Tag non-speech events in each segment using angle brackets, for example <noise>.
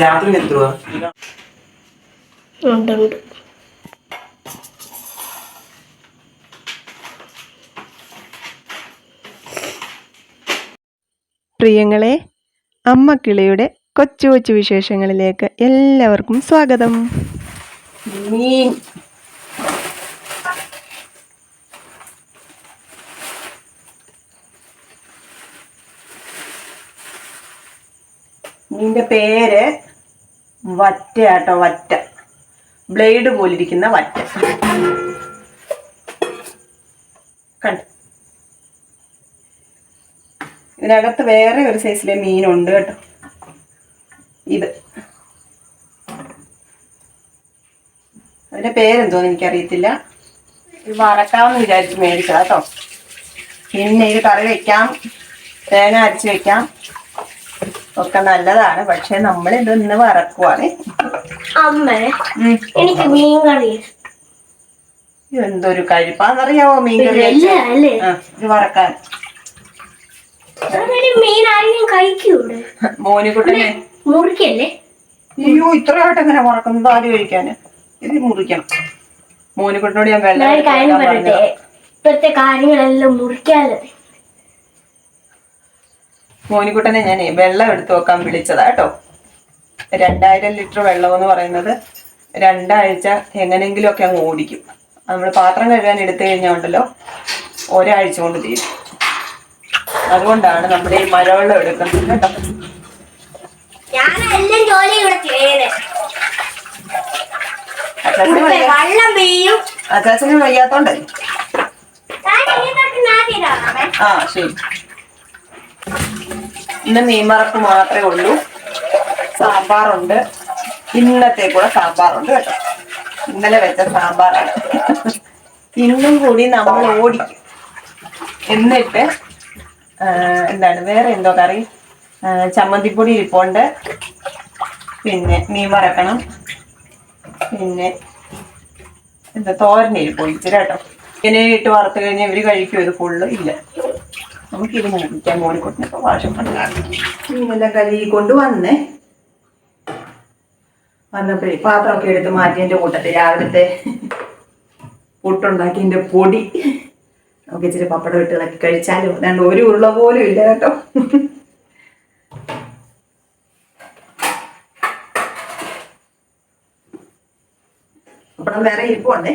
രാത്രി എത്ര ഉണ്ട് ഉണ്ട് പ്രിയങ്ങളെ അമ്മ കിളിയുടെ കൊച്ചു കൊച്ചു വിശേഷങ്ങളിലേക്ക് എല്ലാവർക്കും സ്വാഗതം. മീൻ. മീന്റെ പേര് വറ്റ കേട്ടോ വറ്റ. ബ്ലേഡ് പോലിരിക്കുന്ന വറ്റ. കണ്ടു. ഇതിനകത്ത് വേറെ ഒരു സൈസിലെ മീനുണ്ട് കേട്ടോ. ഇത്. അതിന്റെ പേരെന്തോന്ന് എനിക്കറിയത്തില്ല. ഇത് വറക്കാമെന്ന് വിചാരിച്ച് മേടിച്ചതാ കേട്ടോ. പിന്നെ ഇത് കറി വെക്കാം. തേങ്ങ അരച്ച് വെക്കാം. ഒക്കെ നല്ലതാണ്. പക്ഷെ നമ്മൾ ഇതൊന്ന് വറക്കുവാണ്. അമ്മ എനിക്ക് മീൻ കറി. എന്തൊരു കഴിപ്പാന്നറിയാവോ മീൻ കറി വറക്കാൻ. മീൻ ആരെങ്കിലും കഴിക്കൂടെ? മോനിക്കുട്ടനെ. മുറിക്കല്ലേ? അയ്യോ ഇത്രയായിട്ട് എങ്ങനെ വറക്കുന്നത് ആര് കഴിക്കാന്? ഇത് മുറിക്കണം. മോനിക്കുട്ടനോട് ഞാൻ വെള്ളം ഇപ്പോഴത്തെ കാര്യങ്ങളെല്ലാം മുറിക്കാതെ മോനിക്കുട്ടനെ ഞാൻ വെള്ളം എടുത്തു വെക്കാൻ വിളിച്ചതാ കേട്ടോ. രണ്ടായിരം ലിറ്റർ വെള്ളം എന്ന് പറയുന്നത് രണ്ടാഴ്ച എങ്ങനെങ്കിലുമൊക്കെ അങ്ങ് ഓടിക്കും. നമ്മൾ പാത്രം കഴുകാൻ എടുത്തു കഴിഞ്ഞാൽ ഉണ്ടല്ലോ ഒരാഴ്ച കൊണ്ട് തീരും. അതുകൊണ്ടാണ് നമ്മുടെ ഈ മഴവെള്ളം എടുക്കുന്നത് കേട്ടോ. അച്ചാച്ചന് വയ്യാത്തോണ്ടല്ലേ നാട്ടിലാണേ ആ ശരി. ഇന്ന് മീൻമറക്ക് മാത്രമേ ഉള്ളൂ. സാമ്പാറുണ്ട്. ഇന്നത്തെ കൂടെ സാമ്പാറുണ്ട് കേട്ടോ. ഇന്നലെ വെച്ച സാമ്പാറാണ്. ഇന്നും കൂടി നമ്മൾ ഓടിക്കും എന്നിട്ട് എന്താണ് വേറെ എന്തോ കറി? ചമ്മന്തിപ്പൊടി ഇരിപ്പുണ്ട്. പിന്നെ മീൻ വറക്കണം. പിന്നെ എന്താ തോരൻ ഇരിപ്പുണ്ട്. ഇച്ചിരി കേട്ടോ. ഇങ്ങനെ ഇട്ട് വറുത്ത് കഴിഞ്ഞാൽ ഇവർ കഴിക്കും ഇത് ഫുള്ള് ഇല്ല. നമുക്കിത് മുറിക്കാൻ മോളിക്കൊട്ടിനൊക്കെ വാഷം ഇന്നെല്ലാം കഴുകി കൊണ്ടുവന്നേ വന്നപ്പോഴേ പാത്രമൊക്കെ എടുത്ത് മാറ്റിയതിന്റെ കൂട്ടത്തിൽ രാവിലത്തെ പുട്ടുണ്ടാക്കിയതിന്റെ പൊടി. നമുക്ക് ഇച്ചിരി പപ്പടം ഇട്ട് ഇളക്കി കഴിച്ചാലും? അതാണ്ട് ഒരു ഉരുള പോലും ഇല്ല കേട്ടോ. പപ്പടം വേറെ ഇരിപ്പുണ്ടേ.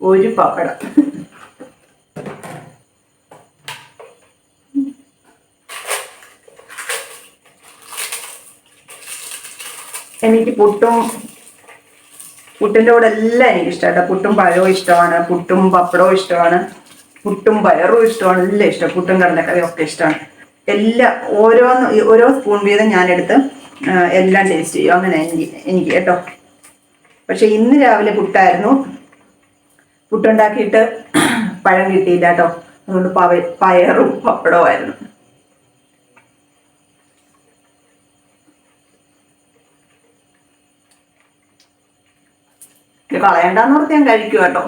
ഒരു പപ്പടം. എനിക്ക് പുട്ടും പുട്ടിന്റെ കൂടെ എല്ലാം എനിക്ക് ഇഷ്ടമാണ് പുട്ടും പഴവും ഇഷ്ടമാണ് പുട്ടും പപ്പടവും ഇഷ്ടമാണ് പുട്ടും പയറും ഇഷ്ടമാണ് എല്ലാം ഇഷ്ടം. പുട്ടും കടലക്കറിയും ഒക്കെ ഇഷ്ടമാണ്. എല്ലാം ഓരോന്ന് ഓരോ സ്പൂൺ വീതം ഞാനെടുത്ത് എല്ലാം ടേസ്റ്റ് ചെയ്യും. അങ്ങനെ എനിക്ക് എനിക്ക് കേട്ടോ. പക്ഷെ ഇന്ന് രാവിലെ പുട്ടായിരുന്നു. പുട്ടുണ്ടാക്കിയിട്ട് പഴം കിട്ടിയില്ല കേട്ടോ. അതുകൊണ്ട് പയറും പപ്പടവുമായിരുന്നു. ഇത് കളയണ്ടെന്ന് പറഞ്ഞ് ഞാൻ കഴിക്കും കേട്ടോ.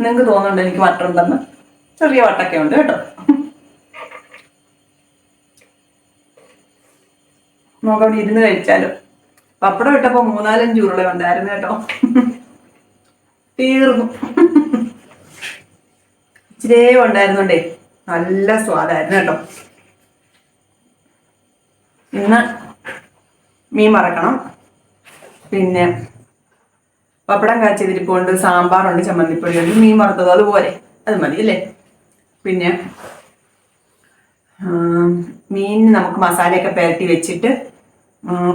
നിങ്ങക്ക് തോന്നുന്നുണ്ട് എനിക്ക് വട്ടുണ്ടെന്ന് ചെറിയ വട്ടൊക്കെ ഉണ്ട് കേട്ടോ. നമുക്ക് അവിടെ ഇരുന്ന് കഴിച്ചാലോ. പപ്പടം ഇട്ടപ്പോ മൂന്നാലഞ്ച് ഉരുള ഉണ്ടായിരുന്നു കേട്ടോ. തീർന്നു. ഇച്ചിരേ ഉണ്ടായിരുന്നുണ്ടേ നല്ല സ്വാദായിരുന്നു കേട്ടോ. ഇന്ന് മീൻ മറക്കണം പിന്നെ പപ്പടം കാച്ചിതിരിപ്പുണ്ട് സാമ്പാറുണ്ട് ചമ്മന്തിപ്പൊടിയുണ്ട് മീൻ വറുത്തത് അതുപോലെ. അത് മതി അല്ലേ? പിന്നെ മീനിന് നമുക്ക് മസാലയൊക്കെ പുരട്ടി വെച്ചിട്ട്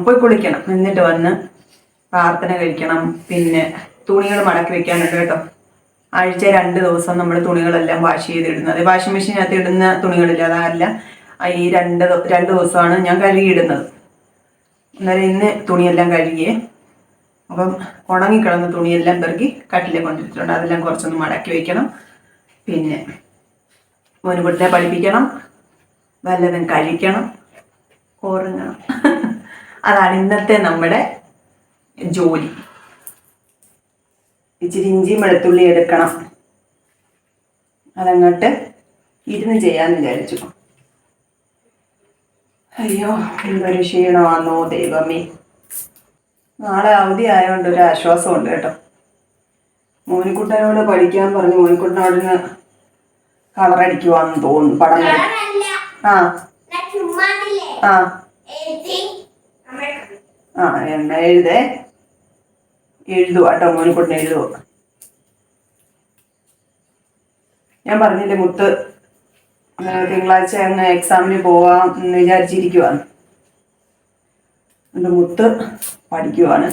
പോയി കുളിക്കണം. എന്നിട്ട് വന്ന് പ്രാർത്ഥന കഴിക്കണം. പിന്നെ തുണികൾ മടക്കി വെക്കാനുണ്ട് കേട്ടോ. ആഴ്ച രണ്ട് ദിവസം നമ്മൾ തുണികളെല്ലാം വാഷ് ചെയ്തിടുന്നത്. വാഷിംഗ് മെഷീനകത്ത് ഇടുന്ന തുണികളില്ല അതല്ല. ഈ രണ്ട് രണ്ട് ദിവസമാണ് ഞാൻ കഴുകിയിടുന്നത്. അന്നേരം ഇന്ന് തുണിയെല്ലാം കഴുകിയേ അപ്പം ഉണങ്ങിക്കിടന്ന തുണിയെല്ലാം പെറുക്കി കട്ടിലെ കൊണ്ടിട്ടുണ്ട് അതെല്ലാം കുറച്ചൊന്ന് മടക്കി വയ്ക്കണം പിന്നെ മോനുകുട്ടിനെ പഠിപ്പിക്കണം. വല്ലതും കഴിക്കണം. ഉറങ്ങണം. അതാണ് ഇന്നത്തെ നമ്മുടെ ജോലി. ഇച്ചിരി ഇഞ്ചി വെളുത്തുള്ളി എടുക്കണം. അതങ്ങോട്ട് ഇരുന്ന് ചെയ്യാന്ന് വിചാരിച്ചു. അയ്യോ എന്തൊരു ക്ഷീണമാണോ ദൈവമേ. നാളെ അവധി ആയതുകൊണ്ട് ഒരു ആശ്വാസമുണ്ട് കേട്ടോ. മോനിക്കുട്ടനോട് പഠിക്കാൻ പറഞ്ഞു മോനിക്കുട്ടനോടിന് കളറടിക്കുവാന്ന് തോന്നുന്നു പടം ആ. ആ. ആ എണ്ണ എഴുതേ. എഴുതുക കേട്ടോ മോനിക്കുട്ടൻ എഴുതുക ഞാൻ പറഞ്ഞില്ലേ മുത്ത് തിങ്കളാഴ്ച അങ്ങ് എക്സാമിന് പോവാം എന്ന് വിചാരിച്ചിരിക്കുവാണ് എന്റെ മുത്ത് പഠിക്കുവാണ്.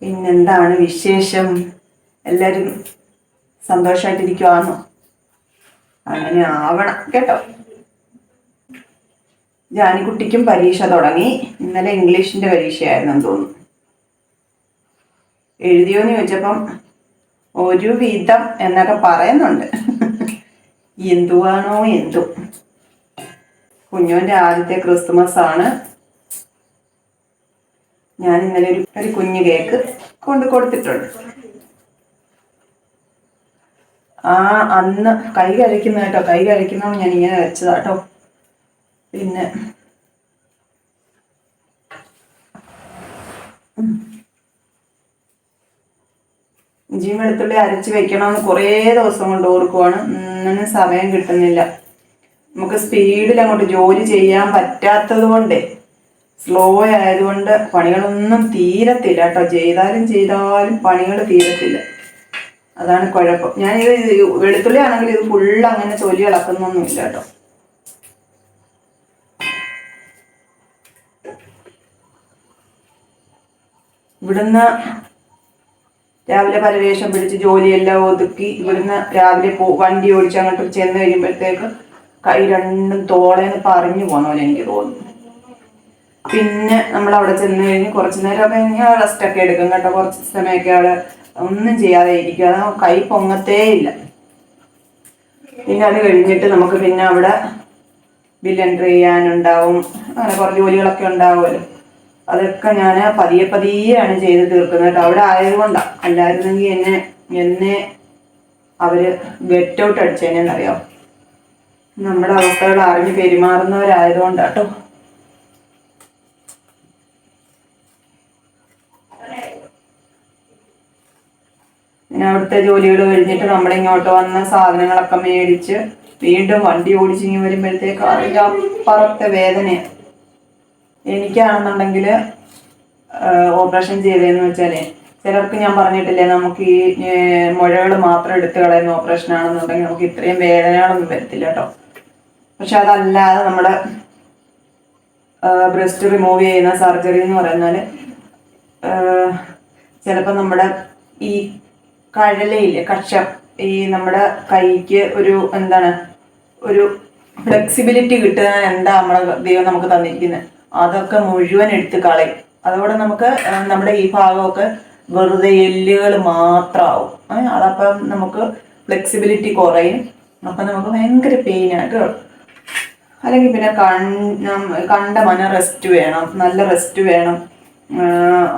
പിന്നെന്താണ് വിശേഷം? എല്ലാവരും സന്തോഷമായിട്ടിരിക്കുവാണോ അങ്ങനെ ആവണം കേട്ടോ. ജാനിക്കുട്ടിക്കും പരീക്ഷ തുടങ്ങി. ഇന്നലെ ഇംഗ്ലീഷിന്റെ പരീക്ഷയായിരുന്നു തോന്നുന്നു. എഴുതിയോന്ന് ചോദിച്ചപ്പം ഒരു വിധം എന്നൊക്കെ പറയുന്നുണ്ട്. എന്തുവാണോ എന്തോ. കുഞ്ഞോന്റെ ആദ്യത്തെ ക്രിസ്തുമസ് ആണ്. ഞാൻ ഇന്നലെ ഒരു ഒരു കുഞ്ഞു കേക്ക് കൊണ്ട് കൊടുത്തിട്ടുണ്ട്. ആ അന്ന് കൈ കഴിക്കുന്ന കേട്ടോ കൈ കഴിക്കുന്നതാണ് ഞാൻ ഇങ്ങനെ വെച്ചതാട്ടോ പിന്നെ ഇഞ്ചിയും വെളുത്തുള്ളി അരച്ച് വെക്കണമെന്ന് കുറേ ദിവസം കൊണ്ട് ഓർക്കുവാണ്. ഒന്നിനും സമയം കിട്ടുന്നില്ല. നമുക്ക് സ്പീഡിൽ അങ്ങോട്ട് ജോലി ചെയ്യാൻ പറ്റാത്തത് കൊണ്ടേ സ്ലോ ആയതുകൊണ്ട് പണികളൊന്നും തീരത്തില്ല കേട്ടോ. ചെയ്താലും ചെയ്താലും പണികൾ തീരത്തില്ല. അതാണ് കുഴപ്പം. ഞാനിത് വെളുത്തുള്ളി ആണെങ്കിൽ ഇത് ഫുള്ള് അങ്ങനെ തൊലി ഇളക്കുന്നൊന്നുമില്ല കേട്ടോ. ഇവിടുന്ന് രാവിലെ പരവേഷം പിടിച്ച് ജോലിയെല്ലാം ഒതുക്കി ഇവിടുന്ന് രാവിലെ പോ വണ്ടി ഓടിച്ച് അങ്ങോട്ട് ചെന്ന് കഴിയുമ്പോഴത്തേക്ക് കൈ രണ്ടും തോളേന്ന് പറഞ്ഞു പോകുന്ന പോലെ എനിക്ക് തോന്നുന്നു. പിന്നെ നമ്മൾ അവിടെ ചെന്ന് കഴിഞ്ഞ് കുറച്ച് നേരമൊക്കെ ഞാൻ റെസ്റ്റ് ഒക്കെ എടുക്കും കേട്ടോ. കുറച്ച് സമയമൊക്കെ അവിടെ ഒന്നും ചെയ്യാതെ ഇരിക്കുക അത് കൈ പൊങ്ങത്തേ ഇല്ല. പിന്നെ അത് കഴിഞ്ഞിട്ട് നമുക്ക് പിന്നെ അവിടെ ബിൽ എൻട്രി ചെയ്യാനുണ്ടാവും. അങ്ങനെ കുറേ ജോലികളൊക്കെ ഉണ്ടാവുമല്ലോ. അതൊക്കെ ഞാൻ പതിയെ പതിയെയാണ് ചെയ്ത് തീർക്കുന്നത് കേട്ടോ. അവിടെ ആയതുകൊണ്ടാണ് അല്ലായിരുന്നെങ്കിൽ എന്നെ എന്നെ അവർ ഗെറ്റ് ഔട്ട് അടിച്ചേനെന്നറിയാം നമ്മുടെ അവസ്ഥകൾ അറിഞ്ഞ് പെരുമാറുന്നവരായതുകൊണ്ടാട്ടോ. പിന്നെ അവിടുത്തെ ജോലികൾ കഴിഞ്ഞിട്ട് നമ്മളിങ്ങോട്ട് വന്ന സാധനങ്ങളൊക്കെ മേടിച്ച് വീണ്ടും വണ്ടി ഓടിച്ചിങ്ങി വരുമ്പോഴത്തേക്ക് അതിന്റെ അപ്പുറത്തെ വേദനയാണ് എനിക്കാണെന്നുണ്ടെങ്കിൽ ഓപ്പറേഷൻ ചെയ്തതെന്ന് വെച്ചാലേ ചിലർക്ക് ഞാൻ പറഞ്ഞിട്ടില്ലേ നമുക്ക് ഈ മുഴകൾ മാത്രം എടുത്തു കളയുന്ന ഓപ്പറേഷൻ ആണെന്നുണ്ടെങ്കിൽ നമുക്ക് ഇത്രയും വേദനകളൊന്നും വരത്തില്ല കേട്ടോ പക്ഷെ അതല്ലാതെ നമ്മുടെ ബ്രസ്റ്റ് റിമൂവ് ചെയ്യുന്ന സർജറി എന്ന് പറഞ്ഞാൽ ചിലപ്പോൾ നമ്മുടെ ഈ കഴലയില്ലേ കക്ഷം ഈ നമ്മുടെ കൈക്ക് ഒരു എന്താണ് ഒരു ഫ്ലെക്സിബിലിറ്റി കിട്ടാൻ എന്താ നമ്മുടെ ദൈവം നമുക്ക് തന്നിരിക്കുന്നത് അതൊക്കെ മുഴുവൻ എടുത്ത് കളയും. അതോടെ നമുക്ക് നമ്മുടെ ഈ ഭാഗമൊക്കെ വെറുതെ എല്ലുകൾ മാത്രമാവും അതപ്പം നമുക്ക് ഫ്ലെക്സിബിലിറ്റി കുറയും. അപ്പം നമുക്ക് ഭയങ്കര പെയിനായിട്ട് അല്ലെങ്കിൽ പിന്നെ കണ്ട മന റെസ്റ്റ് വേണം നല്ല റെസ്റ്റ് വേണം.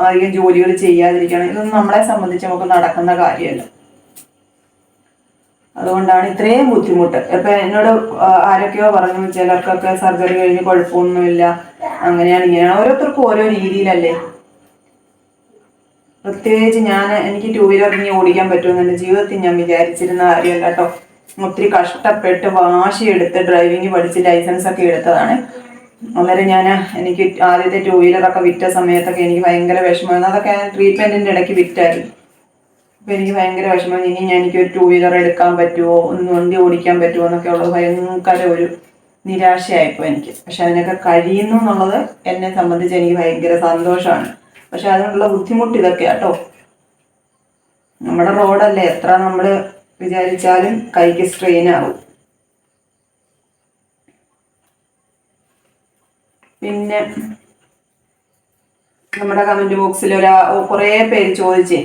അധികം ജോലികൾ ചെയ്യാതിരിക്കണം ഇതൊന്നും നമ്മളെ സംബന്ധിച്ച് നമുക്ക് നടക്കുന്ന കാര്യമല്ല. അതുകൊണ്ടാണ് ഇത്രയും ബുദ്ധിമുട്ട്. ഇപ്പൊ എന്നോട് ആരൊക്കെയോ പറഞ്ഞു ചിലർക്കൊക്കെ സർജറി കഴിഞ്ഞ് കുഴപ്പമൊന്നുമില്ല. അങ്ങനെയാണ് ഇങ്ങനെയാണ്. ഓരോരുത്തർക്കും ഓരോ രീതിയിലല്ലേ? പ്രത്യേകിച്ച് ഞാൻ എനിക്ക് ടൂ വീലർ ഇനി ഓടിക്കാൻ പറ്റുമെന്ന് എന്റെ ജീവിതത്തിൽ ഞാൻ വിചാരിച്ചിരുന്ന കാര്യമല്ല കേട്ടോ. ഒത്തിരി കഷ്ടപ്പെട്ട് വാശിയെടുത്ത് ഡ്രൈവിംഗ് പഠിച്ച് ലൈസൻസ് ഒക്കെ എടുത്തതാണ്. അന്നേരം ഞാൻ എനിക്ക് ആദ്യത്തെ ടൂ വീലറൊക്കെ വിറ്റ സമയത്തൊക്കെ എനിക്ക് ഭയങ്കര വിഷമമായിരുന്നു. അതൊക്കെ ട്രീറ്റ്മെന്റിന്റെ ഇടയ്ക്ക് വിറ്റായിരുന്നു. അപ്പൊ എനിക്ക് ഭയങ്കര വിഷമം ഇനി ഞാൻ എനിക്ക് ഒരു ടൂ വീലർ എടുക്കാൻ പറ്റുമോ ഒന്ന് വണ്ടി ഓടിക്കാൻ പറ്റുമോ എന്നൊക്കെ ഉള്ളത് ഭയങ്കര ഒരു നിരാശയായിപ്പോ എനിക്ക്. പക്ഷെ അതിനൊക്കെ കഴിയുന്നു എന്നുള്ളത് എന്നെ സംബന്ധിച്ച് എനിക്ക് ഭയങ്കര സന്തോഷമാണ്. പക്ഷെ അതിനുള്ള ബുദ്ധിമുട്ട് ഇതൊക്കെയാട്ടോ നമ്മുടെ റോഡല്ലേ എത്ര നമ്മൾ വിചാരിച്ചാലും കൈക്ക് സ്ട്രെയിൻ ആവും. പിന്നെ നമ്മുടെ കമന്റ് ബോക്സിൽ ഒരാ കുറേ പേര് ചോദിച്ചേ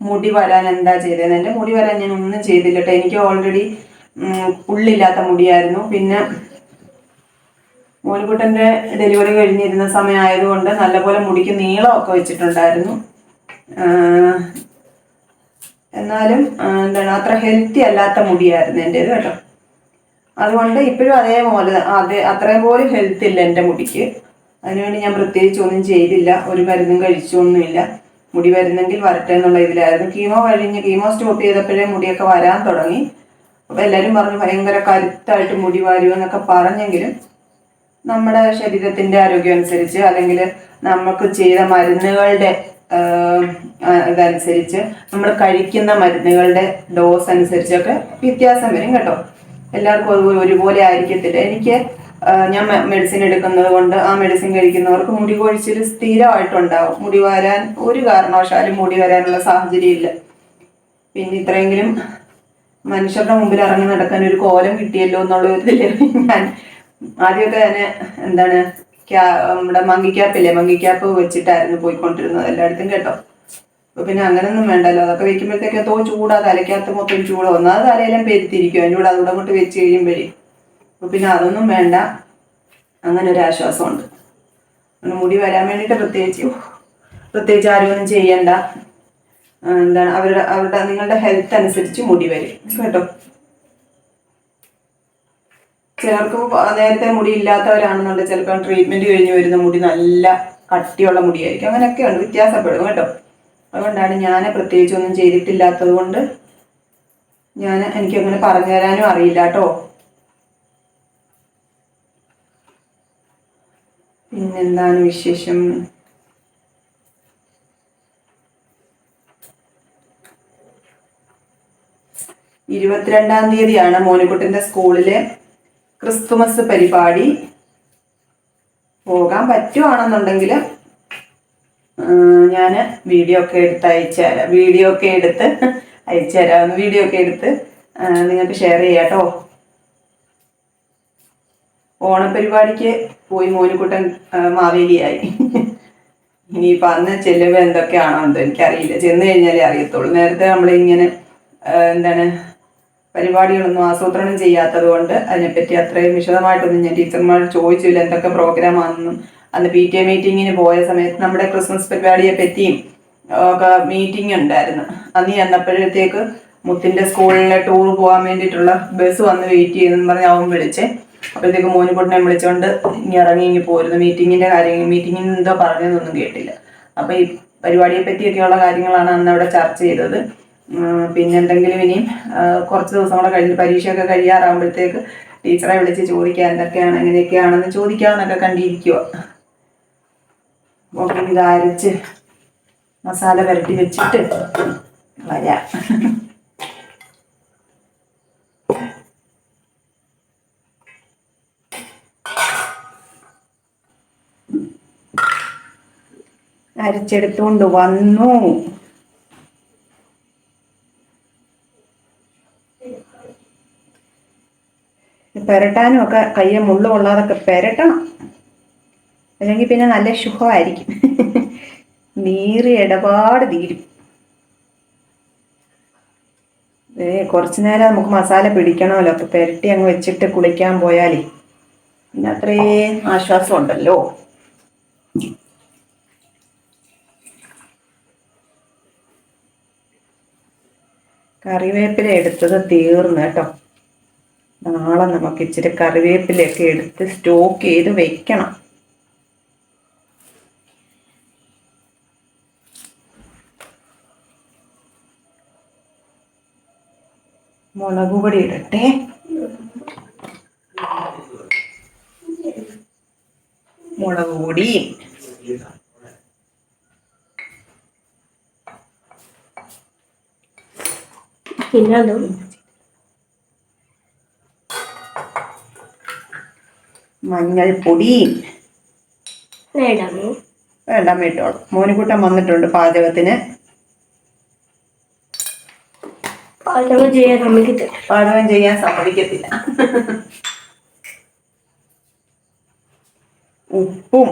മുടി വരാൻ എന്താ ചെയ്തത് എന്റെ മുടി വരാൻ ഞാൻ ഒന്നും ചെയ്തില്ല കേട്ടോ. എനിക്ക് ഓൾറെഡി ഉള്ളില്ലാത്ത മുടിയായിരുന്നു. പിന്നെ മോനുകുട്ടന്റെ ഡെലിവറി കഴിഞ്ഞിരുന്ന സമയമായതുകൊണ്ട് നല്ലപോലെ മുടിക്ക് നീളമൊക്കെ വെച്ചിട്ടുണ്ടായിരുന്നു. എന്നാലും എന്താണ് അത്ര ഹെൽത്തി അല്ലാത്ത മുടിയായിരുന്നു എന്റേത് കേട്ടോ. അതുകൊണ്ട് ഇപ്പോഴും അതേപോലെ അതേ അത്രയും പോലും ഹെൽത്ത് ഇല്ല എന്റെ മുടിക്ക്. അതിനുവേണ്ടി ഞാൻ പ്രത്യേകിച്ച് ഒന്നും ചെയ്തില്ല. ഒരു മരുന്നും കഴിച്ചൊന്നുമില്ല. മുടി വരുന്നെങ്കിൽ വരട്ടെ എന്നുള്ള ഇതിലായിരുന്നു. കീമോ കഴിഞ്ഞ് കീമോ സ്റ്റോപ്പ് ചെയ്തപ്പോഴേ മുടിയൊക്കെ വരാൻ തുടങ്ങി. അപ്പോൾ എല്ലാവരും പറഞ്ഞു ഭയങ്കര കരുത്തായിട്ട് മുടി വരുമെന്നൊക്കെ പറഞ്ഞെങ്കിലും നമ്മുടെ ശരീരത്തിന്റെ ആരോഗ്യം അനുസരിച്ച് അല്ലെങ്കിൽ നമുക്ക് ചെയ്ത മരുന്നുകളുടെ ഇതനുസരിച്ച് നമ്മൾ കഴിക്കുന്ന മരുന്നുകളുടെ ഡോസ് അനുസരിച്ചൊക്കെ വ്യത്യാസം വരും കേട്ടോ. എല്ലാവർക്കും ഒരുപോലെ ആയിരിക്കത്തില്ല. എനിക്ക് ഞാൻ മെഡിസിൻ എടുക്കുന്നത് കൊണ്ട് ആ മെഡിസിൻ കഴിക്കുന്നവർക്ക് മുടി കൊഴിച്ചിൽ സ്ഥിരമായിട്ടുണ്ടാവും. മുടി വരാൻ ഒരു കാരണവശാലും മുടി വരാനുള്ള സാഹചര്യം ഇല്ല പിന്നെ ഇത്രയെങ്കിലും മനുഷ്യരുടെ മുമ്പിൽ ഇറങ്ങി നടക്കാൻ ഒരു കോലം കിട്ടിയല്ലോ എന്നുള്ള ഒരു ഞാൻ ആദ്യമൊക്കെ തന്നെ എന്താണ് നമ്മുടെ മങ്കിക്യാപ്പില്ലേ മങ്കിക്യാപ്പ് വെച്ചിട്ടായിരുന്നു പോയിക്കൊണ്ടിരുന്നത് എല്ലായിടത്തും കേട്ടോ. അപ്പൊ പിന്നെ അങ്ങനൊന്നും വേണ്ടല്ലോ. അതൊക്കെ വെക്കുമ്പോഴത്തേക്ക് എന്തോ ചൂടാ തലയ്ക്കകത്ത് മൊത്തം ചൂട്. ഒന്നാമത് തലയെല്ലാം പെരുത്തിരിക്കും അതിന്റെ കൂടെ അതുകൂടെ അങ്ങോട്ട് വെച്ച് കഴിയുമ്പോഴേ. അപ്പൊ പിന്നെ അതൊന്നും വേണ്ട. അങ്ങനെ ഒരു ആശ്വാസമുണ്ട്. അങ്ങനെ മുടി വരാൻ വേണ്ടിയിട്ട് പ്രത്യേകിച്ച് പ്രത്യേകിച്ച് ആരും ഒന്നും ചെയ്യണ്ട എന്താണ് അവരുടെ അവരുടെ നിങ്ങളുടെ ഹെൽത്ത് അനുസരിച്ച് മുടി വരും. കേട്ടോ. ചിലർക്ക് നേരത്തെ മുടി ഇല്ലാത്തവരാണെന്നുണ്ടെങ്കിൽ ചിലപ്പോൾ ട്രീറ്റ്മെന്റ് കഴിഞ്ഞ് വരുന്ന മുടി നല്ല കട്ടിയുള്ള മുടിയായിരിക്കും. അങ്ങനെയൊക്കെ വ്യത്യാസപ്പെടും കേട്ടോ. അതുകൊണ്ടാണ് ഞാൻ പ്രത്യേകിച്ച് ഒന്നും ചെയ്തിട്ടില്ലാത്തത് കൊണ്ട് ഞാൻ എനിക്ക് അങ്ങനെ പറഞ്ഞു തരാനും അറിയില്ല കേട്ടോ. പിന്നെന്താണ് വിശേഷം? ഇരുപത്തിരണ്ടാം തീയതിയാണ് മോനിക്കുട്ടിന്റെ സ്കൂളിലെ. ക്രിസ്തുമസ് പരിപാടി പോകാൻ പറ്റുവാണെന്നുണ്ടെങ്കിൽ ഞാൻ വീഡിയോ ഒക്കെ എടുത്ത് അയച്ചുതരാം വീഡിയോ ഒക്കെ എടുത്ത് അയച്ചു തരാം. വീഡിയോ ഒക്കെ എടുത്ത് നിങ്ങൾക്ക് ഷെയർ ചെയ്യാം കേട്ടോ. ഓണപരിപാടിക്ക് പോയി മോനിക്കുട്ടൻ ആ, മാവേലിയായി. ഇനിയിപ്പോൾ അന്ന് ചെല്ലുമ്പോൾ എന്തൊക്കെയാണോ എന്തോ എനിക്കറിയില്ല. ചെന്ന് കഴിഞ്ഞാലേ അറിയത്തുള്ളൂ. നേരത്തെ നമ്മളിങ്ങനെ എന്താണ് പരിപാടികളൊന്നും ആസൂത്രണം ചെയ്യാത്തത് കൊണ്ട് അതിനെപ്പറ്റി അത്രയും വിശദമായിട്ടൊന്നും ഞാൻ ടീച്ചർമാർ ചോദിച്ചില്ല എന്തൊക്കെ പ്രോഗ്രാം ആണെന്നും. അന്ന് പി ടി എ മീറ്റിങ്ങിന് പോയ സമയത്ത് നമ്മുടെ ക്രിസ്മസ് പരിപാടിയെ പറ്റിയും ഒക്കെ മീറ്റിംഗ് ഉണ്ടായിരുന്നു. അന്ന് ചെന്നപ്പോഴത്തേക്ക് മുത്തിന്റെ സ്കൂളിലെ ടൂർ പോകാൻ വേണ്ടിയിട്ടുള്ള ബസ് വന്ന് വെയിറ്റ് ചെയ്യുന്നെന്ന് പറഞ്ഞ് അവൻ വിളിച്ചേ. അപ്പോഴത്തേക്ക് മോനിക്കുട്ടിനെ വിളിച്ചുകൊണ്ട് ഇനി ഇറങ്ങി ഇങ്ങി പോരുന്നു. മീറ്റിങ്ങിന്റെ കാര്യങ്ങൾ മീറ്റിങ്ങിന് എന്തോ പറഞ്ഞതൊന്നും കേട്ടില്ല. അപ്പൊ ഈ പരിപാടിയെ പറ്റിയൊക്കെയുള്ള കാര്യങ്ങളാണ് അന്ന് അവിടെ ചർച്ച ചെയ്തത്. ഉം, പിന്നെ എന്തെങ്കിലും ഇനിയും കുറച്ച് ദിവസം കൂടെ കഴിഞ്ഞ് പരീക്ഷയൊക്കെ കഴിയാറാകുമ്പോഴത്തേക്ക് ടീച്ചറെ വിളിച്ച് ചോദിക്കാൻ എന്തൊക്കെയാണ് എങ്ങനെയൊക്കെയാണെന്ന് ചോദിക്കാമെന്നൊക്കെ കണ്ടിരിക്കുക ഓക്കെ ഇത് അരച്ച് മസാല പുരട്ടി വെച്ചിട്ട് വരാം. അരച്ചെടുത്തുകൊണ്ട് വന്നു. പെരട്ടാനും ഒക്കെ കയ്യെ മുള്ളു കൊള്ളാതൊക്കെ പെരട്ടണം. അല്ലെങ്കിൽ പിന്നെ നല്ല ശുഭമായിരിക്കും. നീറി ഇടപാട് തീരും. ഏ കുറച്ചു നേരം നമുക്ക് മസാല പിടിക്കണമല്ലോ. അപ്പൊ പെരട്ടി അങ്ങ് വെച്ചിട്ട് കുളിക്കാൻ പോയാലേ. പിന്നെ അത്രയും ആശ്വാസം ഉണ്ടല്ലോ. കറിവേപ്പില എടുത്തത് തീർന്നു കേട്ടോ. നാളെ നമുക്ക് ഇച്ചിരി കറിവേപ്പിലയൊക്കെ എടുത്ത് സ്റ്റോക്ക് ചെയ്ത് വെക്കണം. മുളക് ഇടട്ടെ. മുളക് പൊടി. പിന്നെ മഞ്ഞൾപ്പൊടി. വേണ്ട മേട്ടോളം മോനിക്കുട്ടൻ വന്നിട്ടുണ്ട് പാചകത്തിന്. പാചകം ചെയ്യാൻ സമ്മതിക്കത്തില്ല. പാചകം ചെയ്യാൻ സമ്മതിക്കത്തില്ല. ഉപ്പും.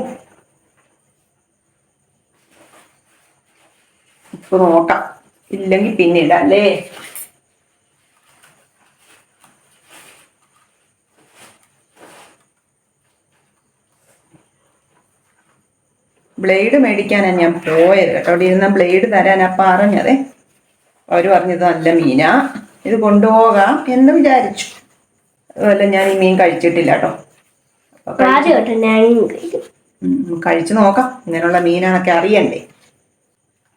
ഉപ്പ് നോക്കാം. ഇല്ലെങ്കിൽ പിന്നെ ഇടാം അല്ലേ? ബ്ലേഡ് മേടിക്കാനാണ് ഞാൻ പോയത്. കേട്ടോ അവിടെ ഇരുന്ന ബ്ലേഡ് തരാൻ തരാനാ പറഞ്ഞതേ. അവർ പറഞ്ഞത് നല്ല മീനാ. ഇത് കൊണ്ടുപോകാം എന്ന് വിചാരിച്ചു. അതുപോലെ ഞാൻ ഈ മീൻ കഴിച്ചിട്ടില്ല കേട്ടോ. കഴിച്ചു. നോക്കാം. ഇങ്ങനെയുള്ള മീനാണൊക്കെ അറിയണ്ടേ.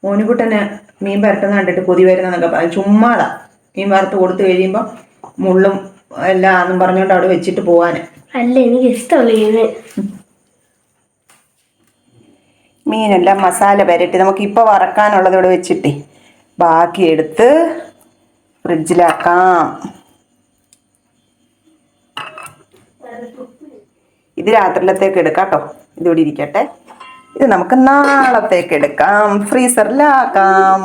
മോനുകുട്ടന് മീൻ പരട്ടുന്ന കണ്ടിട്ട് കൊതി വരുന്നതൊക്കെ പറഞ്ഞു ചുമ്മാതാ. മീൻ വറുത്ത് കൊടുത്തു കഴിയുമ്പോൾ മുള്ളും എല്ലാം എന്നും പറഞ്ഞുകൊണ്ട് അവിടെ വെച്ചിട്ട് പോവാനെ. അല്ല എനിക്ക് ഇഷ്ടമല്ല ഇത് മീനെല്ലാം മസാല പുരട്ടി നമുക്ക് ഇപ്പോൾ വറക്കാനുള്ളത് ഇവിടെ വെച്ചിട്ടേ. ബാക്കി എടുത്ത് ഫ്രിഡ്ജിലാക്കാം. ഇത് രാത്രിയിലത്തേക്ക് എടുക്കാം കേട്ടോ ഇതിവിടെ ഇരിക്കട്ടെ. ഇത് നമുക്ക് നാളത്തേക്ക് എടുക്കാം. ഫ്രീസറിലാക്കാം.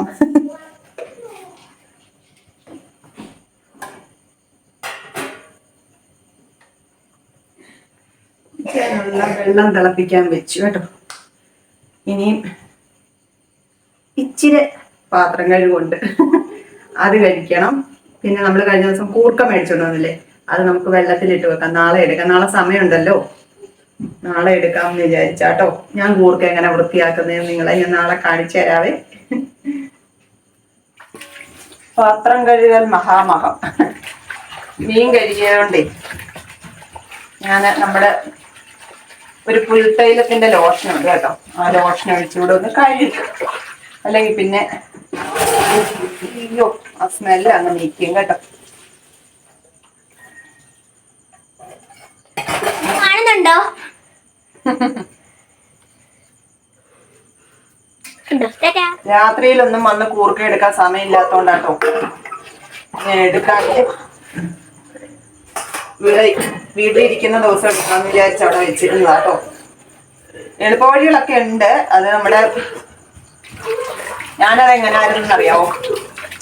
വെള്ളം തിളപ്പിക്കാൻ വെച്ചു കേട്ടോ. ഇനിയും ഇച്ചിരി പാത്രം കഴുകുണ്ട് അത് കഴിക്കണം. പിന്നെ നമ്മൾ കഴിഞ്ഞ ദിവസം കൂർക്ക മേടിച്ചോണ്ട് വന്നില്ലേ? അത് നമുക്ക് വെള്ളത്തിലിട്ട് വെക്കാം. നാളെ എടുക്കാം. നാളെ സമയമുണ്ടല്ലോ. നാളെ എടുക്കാമെന്ന് വിചാരിച്ചാട്ടോ. ഞാൻ കൂർക്ക എങ്ങനെ വൃത്തിയാക്കുന്നതെന്ന് നിങ്ങളെ ഞാൻ നാളെ കാണിച്ചു തരാവേ. പാത്രം കഴുകൽ മഹാമഹം. മീൻ കഴുകിയതുകൊണ്ടേ ഞാൻ നമ്മുടെ ഒരു പുൽത്തൈലത്തിന്റെ ലോഷൻ ഉണ്ട് കേട്ടോ. ആ ലോഷൻ ഒഴിച്ചുകൂടെ ഒന്ന് കഴുകും. അല്ലെങ്കിൽ പിന്നെ അയ്യോ ആ സ്മെല്ല് അങ്ങ് നീക്കും കേട്ടോ. കാണുന്നുണ്ടോ. രാത്രിയിലൊന്നും വന്ന് കൂർക്ക എടുക്കാൻ സമയമില്ലാത്തോണ്ടാട്ടോ. ഞാൻ എടുക്കാതെ വീട് വീട്ടിലിരിക്കുന്ന ദിവസം എടുക്കാന്ന് വിചാരിച്ച് അവിടെ വെച്ചിരുന്നതാട്ടോ എളുപ്പവഴികളൊക്കെ ഉണ്ട്. അത് നമ്മുടെ ഞാനത് എങ്ങനെ ആയിരുന്നു അറിയാവോ?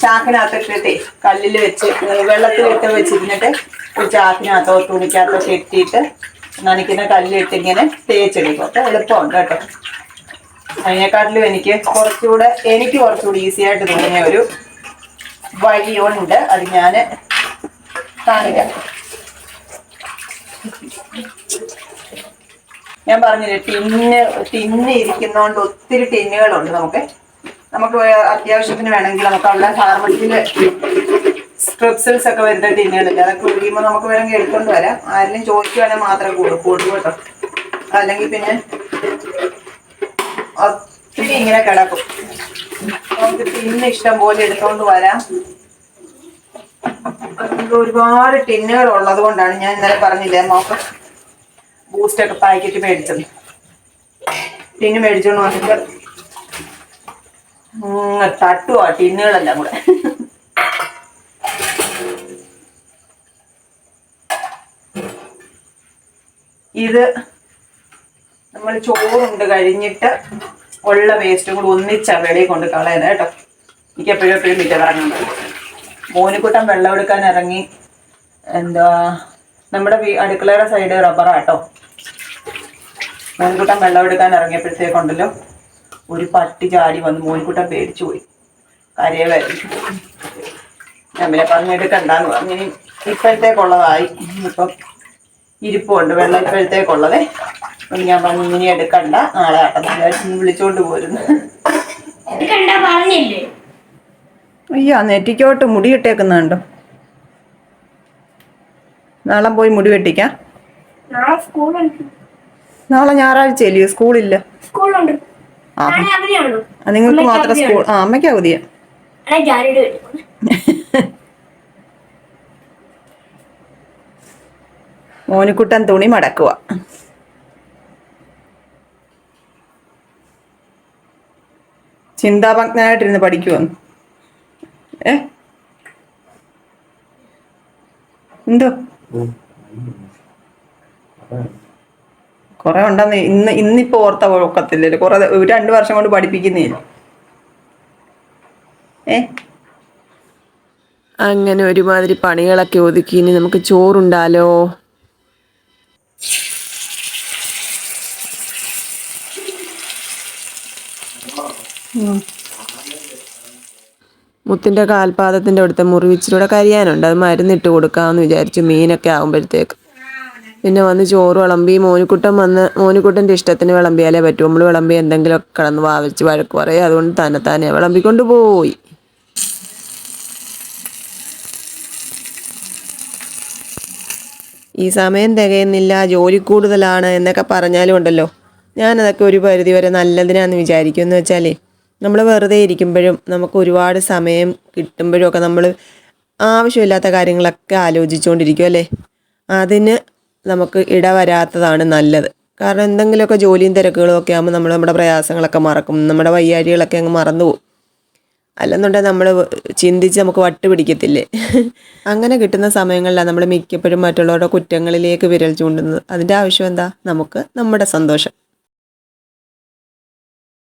ചാക്കിനകത്തിട്ടിട്ടേ കല്ലിൽ വെച്ച് വെള്ളത്തിലിട്ട് വെച്ചിരുന്നിട്ട് ഒരു ചാക്കിനകത്തോ തുണിക്കകത്തോ കെട്ടിയിട്ട് നനയ്ക്കുന്ന കല്ലിട്ട് ഇങ്ങനെ തേച്ചെടുക്കും. അപ്പൊ എളുപ്പമുണ്ട് കേട്ടോ. അതിനെക്കാട്ടിലും എനിക്ക് കുറച്ചുകൂടെ എനിക്ക് കുറച്ചുകൂടി ഈസി ആയിട്ട് തോന്നിയ ഒരു വഴിയുണ്ട്. അത് ഞാൻ കാണിക്കാം. ഞാൻ പറഞ്ഞില്ലേ ടിന്ന് ടിന്ന് ഇരിക്കുന്നോണ്ട് ഒത്തിരി ടിന്നുകളുണ്ട് നമുക്ക്. നമുക്ക് അത്യാവശ്യത്തിന് വേണമെങ്കിൽ നമുക്ക് അവിടെ ഫാർമസിയിൽ സ്ട്രിപ്സിൽസ് ഒക്കെ വരുന്ന ടിന്നുകളില്ല അതൊക്കെ ഒഴിയുമ്പോൾ നമുക്ക് വേണമെങ്കിൽ എടുക്കൊണ്ട് വരാം. ആരെങ്കിലും ചോദിക്കുവാണെങ്കിൽ മാത്രം കൂടും കൂടും കേട്ടോ. അല്ലെങ്കിൽ പിന്നെ ഒത്തിരി ഇങ്ങനെ കിടക്കും. നമുക്ക് ടിന്ന് ഇഷ്ടം പോലെ എടുത്തോണ്ട് വരാം. ഒരുപാട് ടിന്നുകൾ ഉള്ളത് കൊണ്ടാണ് ഞാൻ ഇന്നലെ പറഞ്ഞില്ലേ മോക്ക് ബൂസ്റ്റ് ഒക്കെ പാക്കറ്റ് മേടിച്ചത്. ടിന്ന് മേടിച്ചോണ്ട് വന്നിട്ട് തട്ടുവാ ടിന്നുകളെല്ലാം കൂടെ. ഇത് നമ്മൾ ചോറുണ്ട് കഴിഞ്ഞിട്ട് ഉള്ള വേസ്റ്റും കൂടി ഒന്നിച്ച വെളിയിൽ കൊണ്ട് കളയുന്നത് കേട്ടോ. എനിക്ക് എപ്പോഴും എപ്പോഴും ഇറങ്ങുന്നത് മോനിക്കുട്ടൻ വെള്ളം എടുക്കാൻ ഇറങ്ങി എന്താ നമ്മുടെ അടുക്കളയുടെ സൈഡ് റബ്ബറാട്ടോ മോനിക്കുട്ടൻ വെള്ളം എടുക്കാൻ ഇറങ്ങിയപ്പോഴത്തേക്കുണ്ടല്ലോ ഒരു പട്ടി ചാടി വന്ന്. മോനിക്കുട്ടൻ പേടിച്ചു പോയി. കരയവായിരുന്നു ഞാൻ പിന്നെ പറഞ്ഞെടുക്കണ്ടെന്ന് പറഞ്ഞു. ഇപ്പോഴത്തേക്കുള്ളതായി. ഇപ്പം ഇരിപ്പുണ്ട്. വെള്ളം ഇപ്പോഴത്തേക്കുള്ളതേ. അപ്പം ഞാൻ പറഞ്ഞു ഇങ്ങനെ എടുക്കണ്ട. നാളെ ആട്ടെന്ന് വിളിച്ചോണ്ട് പോരുന്നു. പറഞ്ഞില്ലേ? അയ്യോ നെറ്റിക്കോട്ട് മുടി ഇട്ടേക്കുന്നുണ്ടോ നാളെ പോയി മുടി വെട്ടിക്കാം. നാളെ ഞായറാഴ്ച അല്ലയോ സ്കൂളില്ല. ആ നിങ്ങൾക്ക് മാത്രം സ്കൂൾ ആ അമ്മയ്ക്ക് അവധിയാ. <laughs> മോനിക്കുട്ടൻ തുണി മടക്കുക ചിന്താഭഗ്നായിട്ടിരുന്ന് പഠിക്കുവന്ന് ഏ? എന്തോ? കുറെ ഉണ്ടെന്ന് ഇന്ന് ഇന്നിപ്പോ ഓർത്ത ഒക്കത്തില്ലല്ലോ കുറെ ഒരു രണ്ടു വർഷം കൊണ്ട് പഠിപ്പിക്കുന്നില്ല ഏ? അങ്ങനെ ഒരുമാതിരി പണികളൊക്കെ ഒതുക്കി ഇനി നമുക്ക് ചോറുണ്ടാലോ? മുത്തിന്റെ കാൽപാദത്തിന്റെ അടുത്ത് മുറിവിച്ചിലൂടെ കരിയാനുണ്ട്. അത് മരുന്നിട്ട് കൊടുക്കാമെന്ന് വിചാരിച്ചു മീനൊക്കെ ആകുമ്പോഴത്തേക്ക് പിന്നെ വന്ന് ചോറ് വിളമ്പി. മോനിക്കുട്ടൻ വന്ന് മോനിക്കുട്ടന്റെ ഇഷ്ടത്തിന് വിളമ്പിയാലേ പറ്റൂ. നമ്മൾ വിളമ്പി എന്തെങ്കിലുമൊക്കെ കിടന്ന് വാവിച്ച് വഴക്ക് പറയും. അതുകൊണ്ട് തന്നെ തന്നെ വിളമ്പിക്കൊണ്ട് പോയി. ഈ സമയം തികയുന്നില്ല. ജോലി കൂടുതലാണ് എന്നൊക്കെ പറഞ്ഞാലും ഉണ്ടല്ലോ. ഞാനതൊക്കെ ഒരു പരിധി വരെ നല്ലതിനാന്ന് വിചാരിക്കുമെന്ന് വെച്ചാലേ നമ്മൾ വെറുതെ ഇരിക്കുമ്പോഴും നമുക്ക് ഒരുപാട് സമയം കിട്ടുമ്പോഴും ഒക്കെ നമ്മൾ ആവശ്യമില്ലാത്ത കാര്യങ്ങളൊക്കെ ആലോചിച്ചുകൊണ്ടിരിക്കും അല്ലേ? അതിന് നമുക്ക് ഇടവരാത്തതാണ് നല്ലത്. കാരണം എന്തെങ്കിലുമൊക്കെ ജോലിയും തിരക്കുകളും ഒക്കെ ആകുമ്പോൾ നമ്മൾ നമ്മുടെ പ്രയാസങ്ങളൊക്കെ മറക്കും. നമ്മുടെ വയ്യാഴികളൊക്കെ അങ്ങ് മറന്നു പോകും. അല്ലെന്നുണ്ടെങ്കിൽ നമ്മൾ ചിന്തിച്ച് നമുക്ക് വട്ട് പിടിക്കത്തില്ലേ? <laughs> അങ്ങനെ കിട്ടുന്ന സമയങ്ങളിലാണ് നമ്മൾ മിക്കപ്പോഴും മറ്റുള്ളവരുടെ കുറ്റങ്ങളിലേക്ക് വിരൽ ചൂണ്ടുന്നത്. അതിന്റെ ആവശ്യം എന്താ? നമുക്ക് നമ്മുടെ സന്തോഷം.